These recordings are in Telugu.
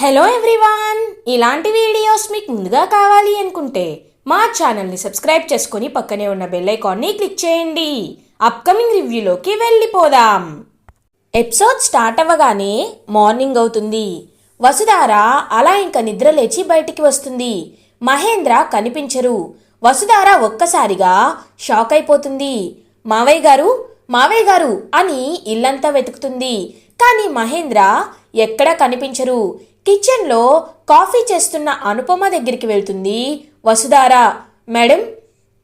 హలో ఎవ్రీవాన్ ఇలాంటి వీడియోస్ మీకు ముందుగా కావాలి అనుకుంటే మా ఛానల్ని సబ్స్క్రైబ్ చేసుకుని పక్కనే ఉన్న బెల్ ఐకాన్ని క్లిక్ చేయండి. అప్కమింగ్ రివ్యూలోకి వెళ్ళిపోదాం. ఎపిసోడ్ స్టార్ట్ అవ్వగానే మార్నింగ్ అవుతుంది. వసుధార అలా ఇంకా నిద్ర లేచి బయటికి వస్తుంది. మహేంద్ర కనిపించరు. వసుధార ఒక్కసారిగా షాక్ అయిపోతుంది. మావయ్య గారు మావయ్య గారు అని ఇల్లంతా వెతుకుతుంది. కానీ మహేంద్ర ఎక్కడా కనిపించరు? కిచెన్లో కాఫీ చేస్తున్న అనుపమ దగ్గరికి వెళ్తుంది. వసుధార మేడం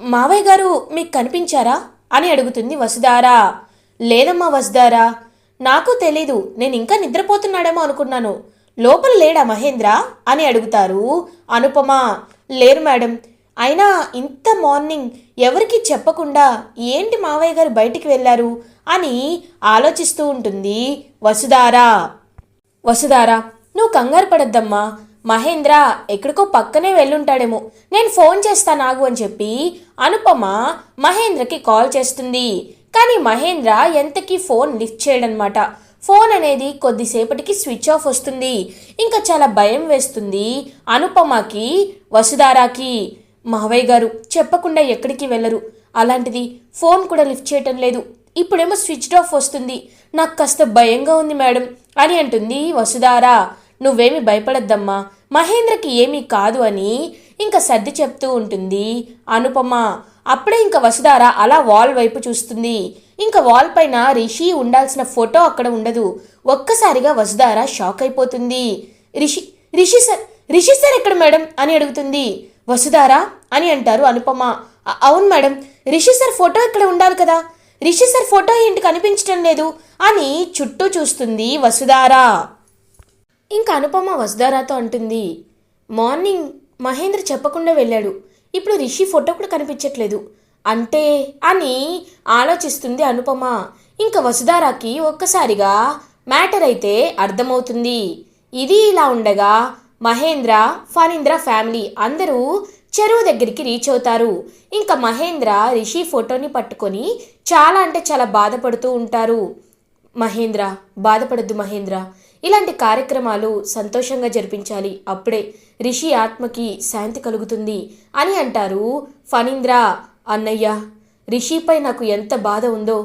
మావయ్య గారు మీకు కనిపించారా? అని అడుగుతుంది వసుధార. లేదమ్మా వసుధారా నాకు తెలీదు. నేను ఇంకా నిద్రపోతున్నాడేమో అనుకున్నాను. లోపల లేడా మహేంద్ర? అని అడుగుతారు అనుపమ. లేరు మేడం. అయినా ఇంత మార్నింగ్ ఎవరికి చెప్పకుండా ఏంటి మావయ్య గారు బయటికి వెళ్ళారు? అని ఆలోచిస్తూ ఉంటుంది వసుధారా. వసుధారా నువ్వు కంగారు పడద్దమ్మా. మహేంద్ర ఎక్కడికో పక్కనే వెళ్ళుంటాడేమో. నేను ఫోన్ చేస్తా నాగు అని చెప్పి అనుపమ మహేంద్రకి కాల్ చేస్తుంది. కానీ మహేంద్ర ఎంతకీ ఫోన్ లిఫ్ట్ చేయడనమాట ఫోన్ అనేది కొద్దిసేపటికి స్విచ్ ఆఫ్ వస్తుంది. ఇంకా చాలా భయం వేస్తుంది అనుపమకి వసుధారాకి. మావయ్య గారు చెప్పకుండా ఎక్కడికి వెళ్ళరు. అలాంటిది ఫోన్ కూడా లిఫ్ట్ చేయటం లేదు. ఇప్పుడేమో స్విచ్ ఆఫ్ వస్తుంది. నాకు కాస్త భయంగా ఉంది మేడం. అని అంటుంది వసుధారా. నువ్వేమి భయపడద్దమ్మా. మహేంద్రకి ఏమీ కాదు అని ఇంకా సర్ది చెప్తూ ఉంటుంది అనుపమ. అప్పుడే ఇంకా వసుధార అలా వాల్ వైపు చూస్తుంది. ఇంకా వాల్ పైన రిషి ఉండాల్సిన ఫోటో అక్కడ ఉండదు. ఒక్కసారిగా వసుధార షాక్ అయిపోతుంది. రిషి రిషి సార్ రిషి సార్ ఎక్కడ మేడం? అని అడుగుతుంది. వసుధారా అని అంటారు అనుపమ. అవును మేడం. రిషి సార్ ఫోటో ఇక్కడ ఉండాలి కదా? రిషి సార్ ఫోటో ఏంటి కనిపించడం లేదు అని చుట్టూ చూస్తుంది వసుధారా. ఇంకా అనుపమ వసుధారాతో అంటుంది మార్నింగ్ మహేంద్ర చెప్పకుండా వెళ్ళాడు. ఇప్పుడు రిషి ఫోటో కూడా కనిపించట్లేదు. అంటే? అని ఆలోచిస్తుంది అనుపమ. ఇంకా వసుధారాకి ఒక్కసారిగా మ్యాటర్ అయితే అర్థమవుతుంది. ఇది ఇలా ఉండగా మహేంద్ర ఫణీంద్ర ఫ్యామిలీ అందరూ చెరువు దగ్గరికి రీచ్ అవుతారు. ఇంకా మహేంద్ర రిషి ఫోటోని పట్టుకొని చాలా అంటే చాలా బాధపడుతూ ఉంటారు. మహేంద్ర బాధపడద్దు మహేంద్ర. ఇలాంటి కార్యక్రమాలు సంతోషంగా జరిపించాలి. అప్పుడే రిషి ఆత్మకి శాంతి కలుగుతుంది అని అంటారు ఫణీంద్ర అన్నయ్య. రిషిపై నాకు ఎంత బాధ ఉందో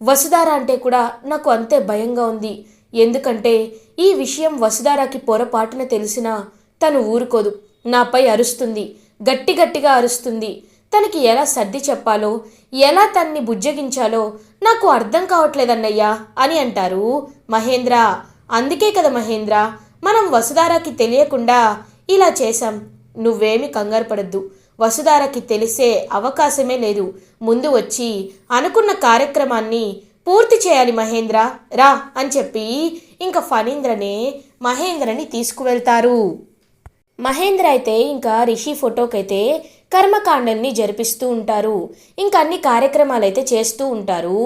వసుధార అంటే కూడా నాకు అంతే భయంగా ఉంది. ఎందుకంటే ఈ విషయం వసుధారాకి పొరపాటున తెలిసినా తను ఊరుకోదు. నాపై అరుస్తుంది. గట్టి గట్టిగా అరుస్తుంది. తనకి ఎలా సర్ది చెప్పాలో ఎలా తన్ని బుజ్జగించాలో నాకు అర్థం కావట్లేదన్నయ్యా అని అంటారు మహేంద్ర. అందుకే కదా మహేంద్ర మనం వసుధారాకి తెలియకుండా ఇలా చేశాం. నువ్వేమి కంగారు పడద్దు. వసుధారకి తెలిసే అవకాశమే లేదు. ముందు వచ్చి అనుకున్న కార్యక్రమాన్ని పూర్తి చేయాలి మహేంద్ర. రా అని చెప్పి ఇంకా ఫణీంద్రనే మహేంద్రని తీసుకువెళ్తారు. మహేంద్ర అయితే ఇంకా రిషి ఫోటోకైతే కర్మకాండల్ని జరిపిస్తూ ఉంటారు. ఇంకా అన్ని కార్యక్రమాలు అయితే చేస్తూ ఉంటారు.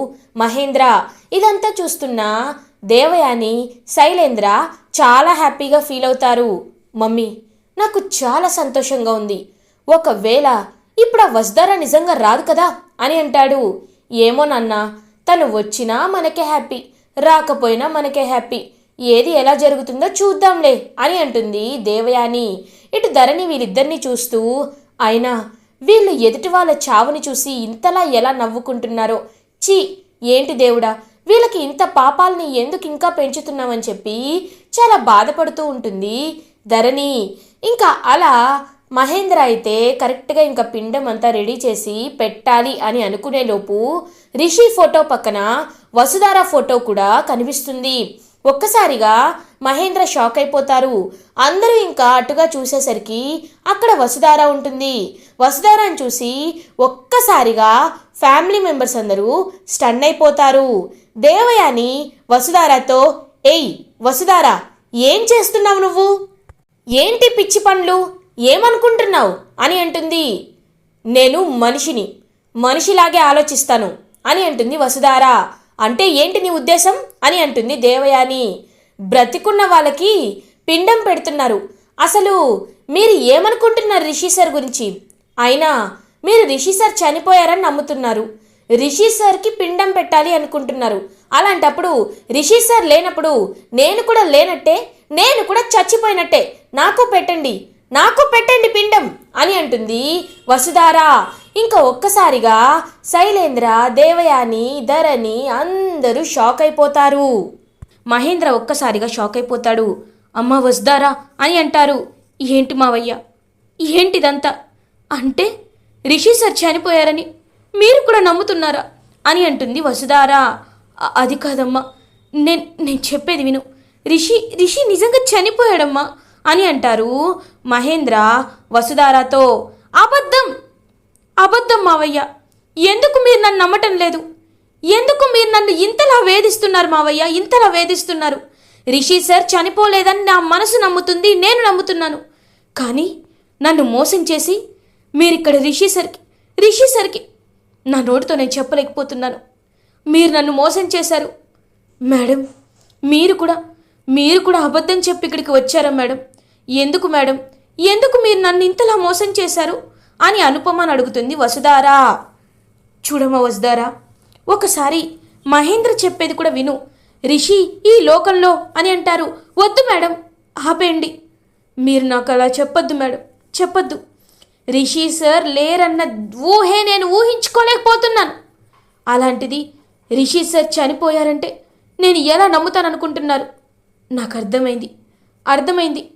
మహేంద్ర ఇదంతా చూస్తున్న దేవయాని శైలేంద్ర చాలా హ్యాపీగా ఫీల్ అవుతారు. మమ్మీ నాకు చాలా సంతోషంగా ఉంది. ఒకవేళ ఇప్పుడు ఆ వస్దారా నిజంగా రాదు కదా అని అంటాడు. ఏమో నాన్న తను వచ్చినా మనకే హ్యాపీ రాకపోయినా మనకే హ్యాపీ. ఏది ఎలా జరుగుతుందో చూద్దాంలే అని అంటుంది దేవయాని. ఇటు ధరణి వీళ్ళిద్దరినీ చూస్తూ అయినా వీళ్ళు ఎదుటి వాళ్ళ చావుని చూసి ఇంతలా ఎలా నవ్వుకుంటున్నారో? చీ ఏంటి దేవుడా వీళ్ళకి ఇంత పాపాలని ఎందుకు ఇంకా పెంచుతున్నామని చెప్పి చాలా బాధపడుతూ ఉంటుంది ధరణి. ఇంకా అలా మహేంద్ర అయితే కరెక్ట్గా ఇంకా పిండం అంతా రెడీ చేసి పెట్టాలి అని అనుకునేలోపు రిషి ఫోటో పక్కన వసుధార ఫోటో కూడా కనిపిస్తుంది. ఒక్కసారిగా మహేంద్ర షాక్ అయిపోతారు. అందరూ ఇంకా అటుగా చూసేసరికి అక్కడ వసుధార ఉంటుంది. వసుధారాని చూసి ఒక్కసారిగా ఫ్యామిలీ మెంబర్స్ అందరూ స్టన్ అయిపోతారు. దేవయాని వసుధారతో ఏయ్ వసుధార ఏం చేస్తున్నావు నువ్వు? ఏంటి పిచ్చి పనులు? ఏమనుకుంటున్నావు? అని అంటుంది. నేను మనిషిని మనిషిలాగే ఆలోచిస్తాను అని అంటుంది వసుధారా. అంటే ఏంటి నీ ఉద్దేశం? అని అంటుంది దేవయాని. బ్రతికున్న వాళ్ళకి పిండం పెడుతున్నారు. అసలు మీరు ఏమనుకుంటున్నారు రిషి సార్ గురించి? అయినా మీరు రిషి సార్ చనిపోయారని నమ్ముతున్నారు. రిషి సార్కి పిండం పెట్టాలి అనుకుంటున్నారు. అలాంటప్పుడు రిషి సార్ లేనప్పుడు నేను కూడా లేనట్టే నేను కూడా చచ్చిపోయినట్టే. నాకు పెట్టండి నాకు పెట్టండి పిండం అని అంటుంది వసుధారా. ఇంకా ఒక్కసారిగా శైలేంద్ర దేవయాని ధరణి అందరూ షాక్ అయిపోతారు. మహేంద్ర ఒక్కసారిగా షాక్ అయిపోతాడు. అమ్మ వస్తారా అని అంటారు. ఏంటి మావయ్య? ఏంటిదంతా అంటే రిషి సార్ చనిపోయారని మీరు కూడా నమ్ముతున్నారా? అని అంటుంది వసుధారా. అది కాదమ్మా. నేను నేను చెప్పేది విను. రిషి రిషి నిజంగా చనిపోయాడమ్మా అని అంటారు మహేంద్ర వసుధారాతో. అబద్ధం! అబద్ధం మావయ్య. ఎందుకు మీరు నన్ను నమ్మటం లేదు? ఎందుకు మీరు నన్ను ఇంతలా వేధిస్తున్నారు మావయ్య? ఇంతలా వేధిస్తున్నారు. రిషి సార్ చనిపోలేదని నా మనసు నమ్ముతుంది నేను నమ్ముతున్నాను. కానీ నన్ను మోసం చేసి మీరిక్కడ రిషి సార్కి రిషి సార్కి నా నోటితో నేను చెప్పలేకపోతున్నాను. మీరు నన్ను మోసం చేశారు. మేడం మీరు కూడా మీరు కూడా అబద్ధం చెప్పి ఇక్కడికి వచ్చారా మేడం? ఎందుకు మేడం? ఎందుకు మీరు నన్ను ఇంతలా మోసం చేశారు? అని అనుపమని అడుగుతుంది వసుధారా. చూడమ్మ వసుధారా ఒకసారి మహేంద్ర చెప్పేది కూడా విను. రిషి ఈ లోకంలో అని అంటారు. వద్దు మేడం ఆపేయండి. మీరు నాకు అలా చెప్పొద్దు మేడం చెప్పొద్దు. రిషి సార్ లేరన్న ఊహే నేను ఊహించుకోలేకపోతున్నాను. అలాంటిది రిషి సార్ చనిపోయారంటే నేను ఎలా నమ్ముతాను అనుకుంటున్నారు నాకు అర్థమైంది అర్థమైంది.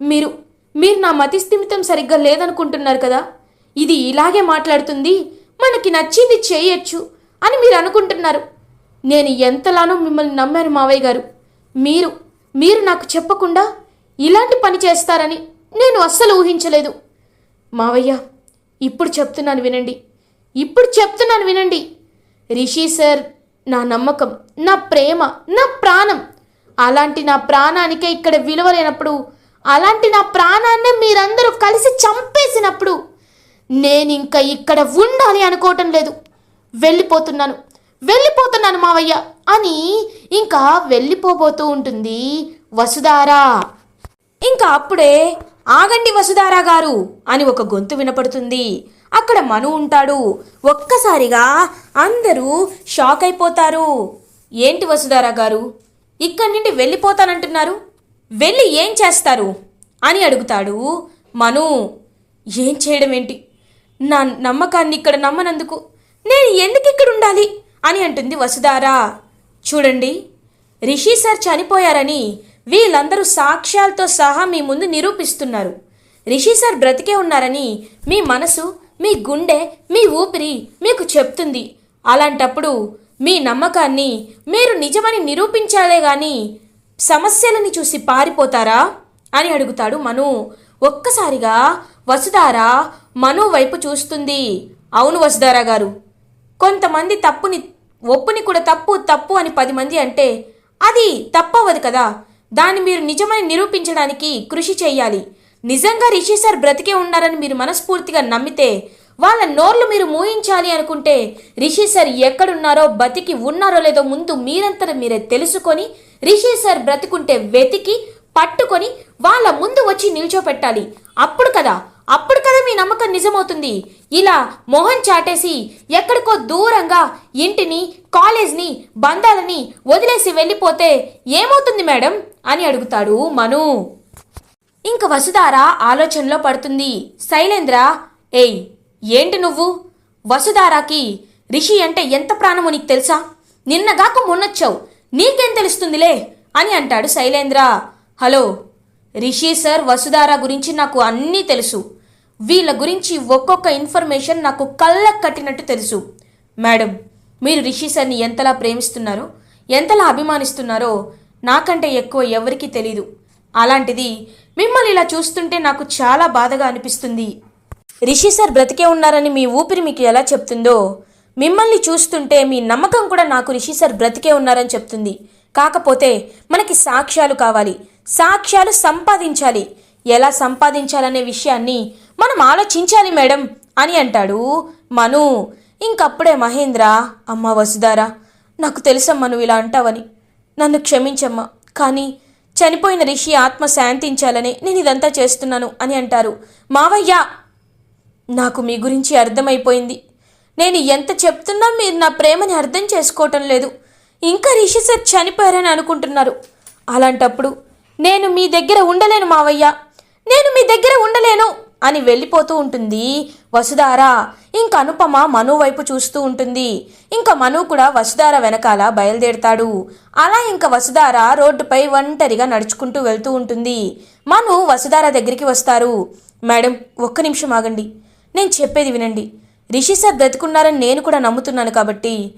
మీరు మీరు నా మతిస్థిమితం సరిగ్గా లేదనుకుంటున్నారు కదా? ఇది ఇలాగే మాట్లాడుతుంది మనకి నచ్చింది చేయొచ్చు అని మీరు అనుకుంటున్నారు. నేను ఎంతలానో మిమ్మల్ని నమ్మాను మావయ్య గారు. మీరు మీరు నాకు చెప్పకుండా ఇలాంటి పని చేస్తారని నేను అస్సలు ఊహించలేదు. మావయ్య ఇప్పుడు చెప్తున్నాను వినండి. ఇప్పుడు చెప్తున్నాను వినండి. రిషి సార్ నా నమ్మకం నా ప్రేమ నా ప్రాణం. అలాంటి నా ప్రాణానికే ఇక్కడ విలువ లేనప్పుడు అలాంటి నా ప్రాణాన్ని మీరందరూ కలిసి చంపేసినప్పుడు నేను ఇంకా ఇక్కడ ఉండాలి అనుకోవటం లేదు. వెళ్ళిపోతున్నాను. వెళ్ళిపోతున్నాను మావయ్య. అని ఇంకా వెళ్ళిపోబోతూ ఉంటుంది వసుధారా. ఇంకా అప్పుడే ఆగండి వసుధారా గారు అని ఒక గొంతు వినపడుతుంది. అక్కడ మను ఉంటాడు. ఒక్కసారిగా అందరూ షాక్ అయిపోతారు. ఏంటి వసుధారా గారు? ఇక్కడి నుండి వెళ్ళిపోతానంటున్నారు. వెళ్ళి ఏం చేస్తారు? అని అడుగుతాడు మను. ఏం చేయడం ఏంటి నా నమ్మకాన్ని ఇక్కడ నమ్మనందుకు. నేను ఎందుకు ఇక్కడ ఉండాలి? అని అంటుంది వసుధారా. చూడండి రిషి సార్ చనిపోయారని వీళ్ళందరూ సాక్ష్యాలతో సహా మీ ముందు నిరూపిస్తున్నారు. రిషి సార్ బ్రతికే ఉన్నారని మీ మనసు మీ గుండె మీ ఊపిరి మీకు చెప్తుంది. అలాంటప్పుడు మీ నమ్మకాన్ని మీరు నిజమని నిరూపించాలే కానీ సమస్యలని చూసి పారిపోతారా? అని అడుగుతాడు మను. ఒక్కసారిగా వసుధార మను వైపు చూస్తుంది. అవును వసుధార గారు. కొంతమంది తప్పుని ఒప్పుని కూడా తప్పు తప్పు అని పది మంది అంటే అది తప్పవదు కదా. దాన్ని మీరు నిజమని నిరూపించడానికి కృషి చేయాలి. నిజంగా రిషి సార్ బ్రతికే ఉన్నారని మీరు మనస్ఫూర్తిగా నమ్మితే వాళ్ళ నోర్లు మీరు మూయించాలి అనుకుంటే రిషి సార్ ఎక్కడున్నారో బతికి ఉన్నారో లేదో ముందు మీరంతా మీరే తెలుసుకొని రిషి సార్ బ్రతికుంటే వెతికి పట్టుకొని వాళ్ళ ముందు వచ్చి నిల్చోపెట్టాలి. అప్పుడు కదా అప్పుడు కదా మీ నమ్మకం నిజమవుతుంది. ఇలా మోహన్ చాటేసి ఎక్కడికో దూరంగా ఇంటిని కాలేజ్ని బంధాలని వదిలేసి వెళ్ళిపోతే ఏమవుతుంది మేడం? అని అడుగుతాడు మను. ఇంక వసుధార ఆలోచనలో పడుతుంది. శైలేంద్ర ఏయ్ ఏంటి నువ్వు? వసుధారాకి రిషి అంటే ఎంత ప్రాణమో నీకు తెలుసా? నిన్నగాక మొన్నొచ్చావు. నీకేం తెలుస్తుందిలే? అని అంటాడు శైలేంద్ర. హలో రిషి సార్ వసుధార గురించి నాకు అన్నీ తెలుసు. వీళ్ళ గురించి ఒక్కొక్క ఇన్ఫర్మేషన్ నాకు కళ్ళకు కట్టినట్టు తెలుసు. మేడం మీరు రిషి సార్ని ఎంతలా ప్రేమిస్తున్నారో ఎంతలా అభిమానిస్తున్నారో నాకంటే ఎక్కువ ఎవరికీ తెలీదు. అలాంటిది మిమ్మల్ని ఇలా చూస్తుంటే నాకు చాలా బాధగా అనిపిస్తుంది. రిషి సార్ బ్రతికే ఉన్నారని మీ ఊపిరి మీకు ఎలా చెప్తుందో మిమ్మల్ని చూస్తుంటే మీ నమ్మకం కూడా నాకు రిషి సార్ బ్రతికే ఉన్నారని చెప్తుంది. కాకపోతే మనకి సాక్ష్యాలు కావాలి. సాక్ష్యాలు సంపాదించాలి. ఎలా సంపాదించాలనే విషయాన్ని మనం ఆలోచించాలి మేడం అని అంటాడు మను. ఇంకప్పుడే మహేంద్ర అమ్మ వసుధారా నాకు తెలుసమ్మా నువ్వు ఇలా అంటావని. నన్ను క్షమించమ్మా. కానీ చనిపోయిన రిషి ఆత్మ శాంతించాలని నేను ఇదంతా చేస్తున్నాను అని అంటారు. మావయ్య నాకు మీ గురించి అర్థమైపోయింది. నేను ఎంత చెప్తున్నా మీరు నా ప్రేమని అర్థం చేసుకోవటం లేదు. ఇంకా రిషి సార్ చనిపోయారని అనుకుంటున్నారు. అలాంటప్పుడు నేను మీ దగ్గర ఉండలేను మావయ్య. నేను మీ దగ్గర ఉండలేను అని వెళ్ళిపోతూ ఉంటుంది. వసుధార ఇంక అనుపమ మను వైపు చూస్తూ ఉంటుంది. ఇంకా మను కూడా వసుధార వెనకాల బయలుదేరతాడు. అలా ఇంకా వసుధార రోడ్డుపై ఒంటరిగా నడుచుకుంటూ వెళ్తూ ఉంటుంది. మను వసుధార దగ్గరికి వస్తారు. మేడం ఒక్క నిమిషం ఆగండి. నేను చెప్పేది వినండి. రిషి సార్ బ్రతుకున్నారని నేను కూడా నమ్ముతున్నాను కాబట్టి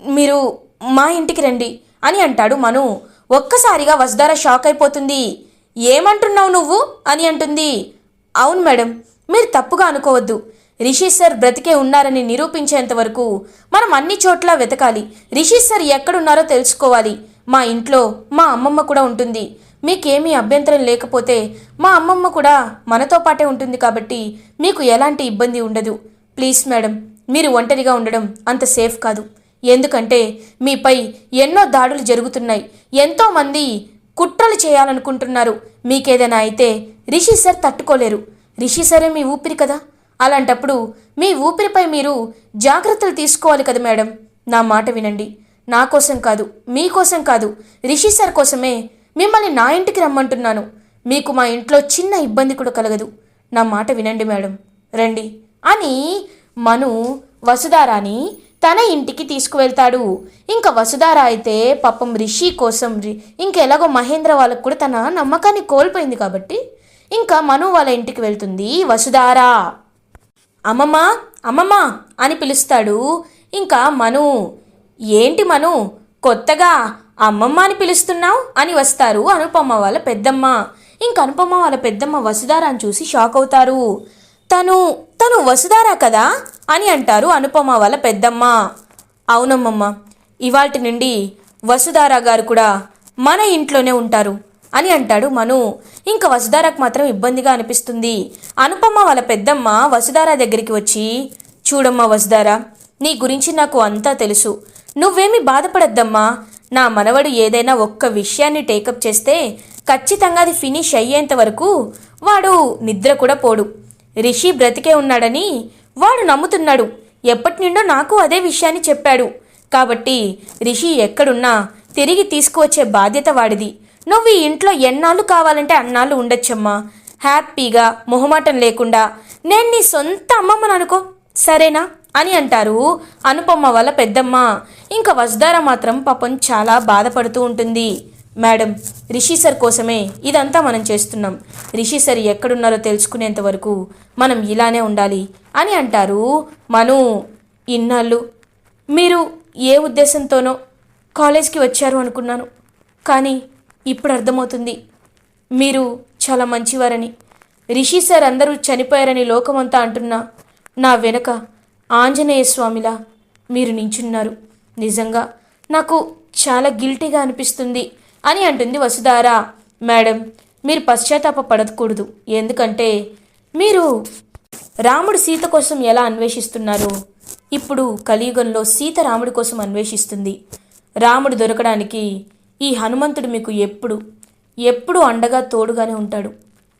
మీరు మా ఇంటికి రండి అని అంటాడు మను. ఒక్కసారిగా వసుధార షాక్ అయిపోతుంది. ఏమంటున్నావు నువ్వు? అని అంటుంది. అవును మేడం మీరు తప్పుగా అనుకోవద్దు. రిషి సార్ బ్రతికే ఉన్నారని నిరూపించేంత వరకు మనం అన్ని చోట్ల వెతకాలి. రిషి సార్ ఎక్కడున్నారో తెలుసుకోవాలి. మా ఇంట్లో మా అమ్మమ్మ కూడా ఉంటుంది. మీకేమీ అభ్యంతరం లేకపోతే మా అమ్మమ్మ కూడా మనతో పాటే ఉంటుంది కాబట్టి మీకు ఎలాంటి ఇబ్బంది ఉండదు. ప్లీజ్ మేడం మీరు ఒంటరిగా ఉండడం అంత సేఫ్ కాదు. ఎందుకంటే మీపై ఎన్నో దాడులు జరుగుతున్నాయి. ఎంతోమంది కుట్రలు చేయాలనుకుంటున్నారు. మీకేదైనా అయితే రిషి సార్ తట్టుకోలేరు. రిషి సరే మీ ఊపిరి కదా? అలాంటప్పుడు మీ ఊపిరిపై మీరు జాగ్రత్తలు తీసుకోవాలి కదా మేడం? నా మాట వినండి. నా కోసం కాదు మీకోసం కాదు. రిషి సార్ కోసమే మిమ్మల్ని నా ఇంటికి రమ్మంటున్నాను. మీకు మా ఇంట్లో చిన్న ఇబ్బంది కూడా కలగదు. నా మాట వినండి మేడం. రండి. అని మను వసుధారాని తన ఇంటికి తీసుకువెళ్తాడు. ఇంకా వసుధార అయితే పాపం రిషి కోసం రి- ఇంకెలాగో మహేంద్ర వాళ్ళకు కూడా తన నమ్మకాన్ని కోల్పోయింది కాబట్టి ఇంకా మను వాళ్ళ ఇంటికి వెళ్తుంది వసుధార. అమ్మమ్మ అమ్మమ్మ అని పిలుస్తాడు. ఇంకా మను ఏంటి మను కొత్తగా అమ్మమ్మ అని పిలుస్తున్నావు? అని వస్తారు. అనుపమ్మ వాళ్ళ పెద్దమ్మ. ఇంకా అనుపమ్మ వాళ్ళ పెద్దమ్మ వసుధారాన్ని చూసి షాక్ అవుతారు. తను తను వసుధారా కదా? అని అంటారు అనుపమ వాళ్ళ పెద్దమ్మ. అవునమ్మమ్మ ఇవాటి నుండి వసుధారా గారు కూడా మన ఇంట్లోనే ఉంటారు అని అంటాడు మను. ఇంకా వసుదారాకు మాత్రం ఇబ్బందిగా అనిపిస్తుంది. అనుపమ్మ వాళ్ళ పెద్దమ్మ వసుదారా దగ్గరికి వచ్చి చూడమ్మా వసుదారా నీ గురించి నాకు అంతా తెలుసు. నువ్వేమి బాధపడద్దమ్మా. నా మనవడు ఏదైనా ఒక్క విషయాన్ని టేకప్ చేస్తే ఖచ్చితంగా అది ఫినిష్ అయ్యేంత వరకు వాడు నిద్ర కూడా పోడు. రిషి బ్రతికే ఉన్నాడని వాడు నమ్ముతున్నాడు. ఎప్పటి నుండో నాకు అదే విషయాన్ని చెప్పాడు. కాబట్టి రిషి ఎక్కడున్నా తిరిగి తీసుకువచ్చే బాధ్యత వాడిది. నువ్వు ఈ ఇంట్లో ఎన్నాళ్ళు కావాలంటే అన్నాళ్ళు ఉండొచ్చమ్మా. హ్యాపీగా మొహమాటం లేకుండా నేను నీ సొంత అమ్మమ్మను అనుకో. సరేనా? అని అంటారు అనుపమ్మ వాళ్ళ పెద్దమ్మ. ఇంకా వజ్దార మాత్రం పాపం చాలా బాధపడుతూ ఉంటుంది. మేడం రిషి సార్ కోసమే ఇదంతా మనం చేస్తున్నాం. రిషి సార్ ఎక్కడున్నారో తెలుసుకునేంత వరకు మనం ఇలానే ఉండాలి అని అంటారు మను ఇన్నాళ్ళు. మీరు ఏ ఉద్దేశంతోనో కాలేజ్కి వచ్చారు అనుకున్నాను కానీ ఇప్పుడు అర్థమవుతుంది. మీరు చాలా మంచివారని. రిషి సార్ అందరూ చనిపోయారని లోకమంతా అంటున్నా. నా వెనుక ఆంజనేయ స్వామిలా మీరు నించున్నారు. నిజంగా నాకు చాలా గిల్టీగా అనిపిస్తుంది. అని అంటుంది వసుధార. మేడం మీరు పశ్చాత్తాప పడకూడదు ఎందుకంటే మీరు రాముడు సీత కోసం ఎలా అన్వేషిస్తున్నారు? ఇప్పుడు కలియుగంలో సీత రాముడి కోసం అన్వేషిస్తుంది. రాముడు దొరకడానికి ఈ హనుమంతుడు మీకు ఎప్పుడు ఎప్పుడు అండగా తోడుగానే ఉంటాడు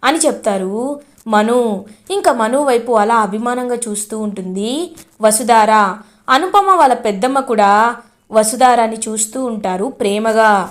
అని చెప్తారు. మను ఇంకా మను వైపు అలా అభిమానంగా చూస్తూ ఉంటుంది వసుధార. అనుపమ వాళ్ళ పెద్దమ్మ కూడా వసుధారాన్ని చూస్తూ ఉంటారు ప్రేమగా.